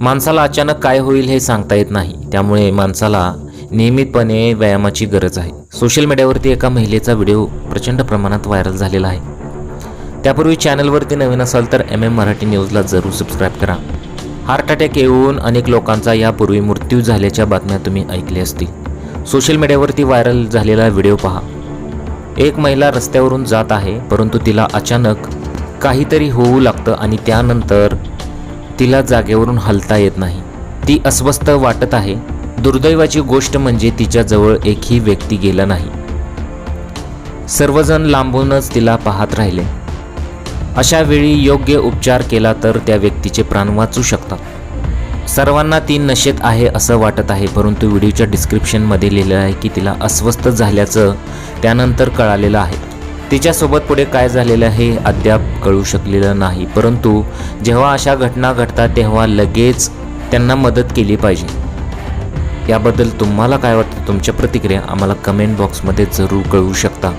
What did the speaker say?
माणसाला अचानक काय होईल हे सांगता येत नाही. त्यामुळे माणसाला नियमितपणे व्यायामाची गरज आहे. सोशल मीडियावरती एका महिलेचा व्हिडिओ प्रचंड प्रमाणात व्हायरल झालेला आहे. त्यापूर्वी चॅनलवरती नवीन असाल तर एम एम मराठी न्यूजला जरूर सबस्क्राईब करा. हार्ट अटॅक येऊन अनेक लोकांचा यापूर्वी मृत्यू झाल्याच्या बातम्या तुम्ही ऐकल्या असतील. सोशल मीडियावरती व्हायरल झालेला व्हिडिओ पहा. एक महिला रस्त्यावरून जात आहे परंतु तिला अचानक काहीतरी होऊ लागतं आणि त्यानंतर तिला जागेवरून हलता येत नाही. ती अस्वस्थ वाटत आहे. दुर्दैवाची गोष्ट म्हणजे तिच्याजवळ एकही व्यक्ती गेला नाही. सर्वजण लांबूनच तिला पाहत राहिले. अशा वेळी योग्य उपचार केला तर त्या व्यक्तीचे प्राण वाचू शकतात. सर्वांना ती नशेत आहे असं वाटत आहे परंतु व्हिडिओच्या डिस्क्रिप्शनमध्ये लिहिलं आहे की तिला अस्वस्थ झाल्याचं त्यानंतर कळालेलं आहे. तिच्यासोबत पुढे काय झालेलं हे अद्याप कळू शकलेलं नाही. परंतु जेव्हा अशा घटना घडतात तेव्हा लगेच त्यांना मदत केली पाहिजे. याबद्दल तुम्हाला काय वाटतं? तुमच्या प्रतिक्रिया आम्हाला कमेंट बॉक्समध्ये जरूर कळवू शकता.